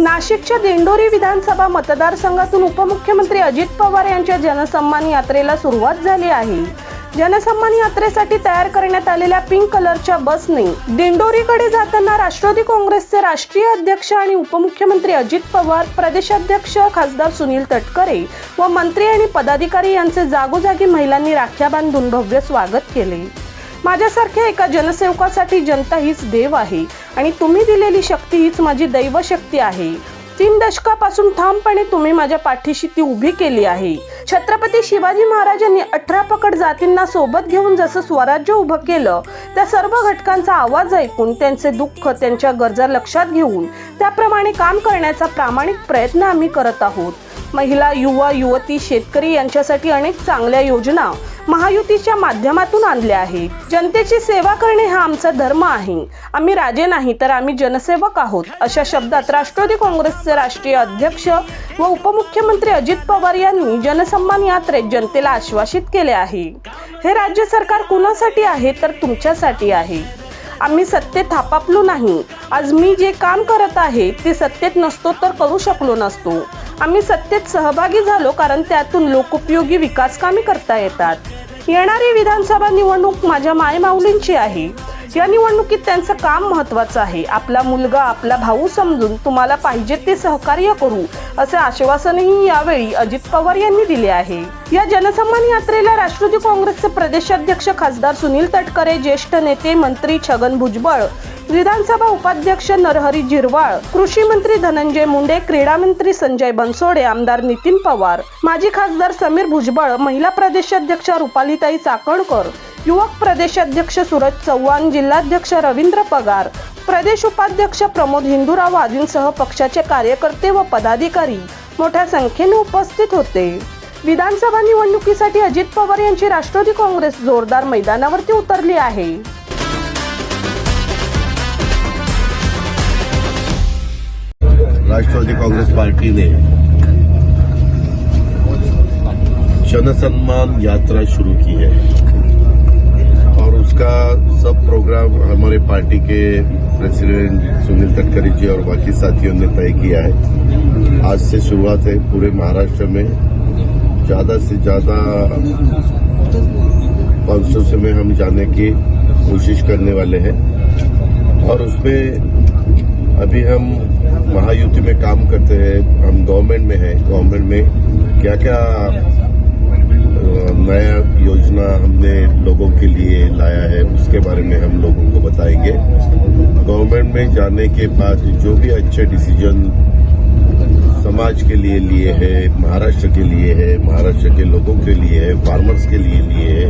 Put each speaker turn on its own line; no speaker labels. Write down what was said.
नाशिकच्या दिंडोरी विधानसभा मतदारसंघातून उपमुख्यमंत्री अजित पवार यांच्या जनसन्मान यात्रेला सुरुवात झाली आहे. जनसन्मान यात्रेसाठी तयार करण्यात आलेल्या पिंक कलरच्या बसने दिंडोरीकडे जाताना राष्ट्रवादी काँग्रेसचे राष्ट्रीय अध्यक्ष आणि उपमुख्यमंत्री अजित पवार प्रदेशाध्यक्ष खासदार सुनील तटकरे व मंत्री आणि पदाधिकारी यांचे जागोजागी महिलांनी राख्या बांधून भव्य स्वागत केले. माझ्यासारख्या एका जनसेवकासाठी जनता हीच देव आहे आणि तुम्ही दिलेली शक्ती हीच माझी दैवशक्ती आहे. तीन दशकापासून ठामपणे तुम्ही माझ्या पाठीशी ती उभी केली आहे. छत्रपती शिवाजी महाराजांनी अठरा पकड जातींना सोबत घेऊन जसं स्वराज्य उभं केलं त्या सर्व घटकांचा आवाज ऐकून त्यांचे दुःख त्यांच्या गरजा लक्षात घेऊन त्याप्रमाणे काम करण्याचा प्रामाणिक प्रयत्न आम्ही करत आहोत. महिला युवा युवती शेतकरी यांच्यासाठी अनेक चांगल्या योजना महायुतीच्या माध्यमातून आणल्या आहेत. जनतेची सेवा करणे हा आमचा धर्म आहे. आम्ही राजे नाही तर आम्ही जनसेवक आहोत अशा शब्दात राष्ट्रवादी काँग्रेसचे राष्ट्रीय अध्यक्ष व उपमुख्यमंत्री अजित पवार यांनी जनसन्मान यात्रेत जनतेला आश्वासित केले आहे. हे राज्य सरकार कुणासाठी आहे तर तुमच्यासाठी आहे. आम्ही सत्तेत थापापलो नाही. आज मी जे काम करत आहे ते सत्तेत नसतो तर करू शकलो नसतो. आम्ही सत्तेत सहभागी झालो कारण त्यातून लोकोपयोगी विकास कामे करता येतात. येणारी विधानसभा निवडणूक माझ्या मायमाऊलींची आहे. या निवडणुकीत त्यांचं काम महत्वाचं आहे. आपला मुलगा आपला भाऊ समजून तुम्हाला पाहिजे ते सहकार्य करू असे आश्वासनही यावेळी अजित पवार यांनी दिले आहे. या जनसन्मान यात्रेला राष्ट्रवादी काँग्रेसचे प्रदेशाध्यक्ष खासदार सुनील तटकरे ज्येष्ठ नेते मंत्री छगन भुजबळ विधानसभा उपाध्यक्ष नरहरी झिरवाळ कृषी मंत्री धनंजय मुंडे क्रीडा मंत्री संजय बनसोडे आमदार नितीन पवार माजी खासदार समीर भुजबळ महिला प्रदेशाध्यक्ष रुपालीताई चाकणकर युवक प्रदेशाध्यक्ष सूरज चव्हाण जिल्हाध्यक्ष रवींद्र पगार प्रदेश उपाध्यक्ष प्रमोद हिंदुराव आदींसह पक्षाचे कार्यकर्ते व पदाधिकारी मोठ्या संख्येने उपस्थित होते. विधानसभा निवडणुकीसाठी अजित पवार यांची राष्ट्रवादी काँग्रेस जोरदार मैदानावरती उतरली आहे.
राष्ट्रवादी कांग्रेस पार्टी ने जनसम्मान यात्रा शुरू की है। और उसका सब प्रोग्राम हमारे पार्टी के प्रेसिडेंट सुनील तटकरे जी और बाकी साथियों ने तय किया है। आज से शुरुआत है पूरे महाराष्ट्र में। ज़्यादा से ज़्यादा कॉन्स्टिट्यूंसी में हम जाने की कोशिश करने वाले हैं। और उसमें अभी हम महायुति में काम करते हैं, हम गवर्नमेंट में हैं। गवर्नमेंट में क्या क्या नया योजना हमने लोगों के लिए लाया है, उसके बारे में हम लोगों को बताएँगे। गवर्नमेंट में जाने के बाद जो भी अच्छे डिसीज़न समाज के लिए लिए है, महाराष्ट्र के लिए है, महाराष्ट्र के लोगों के लिए है फार्मर्स के लिए लिए है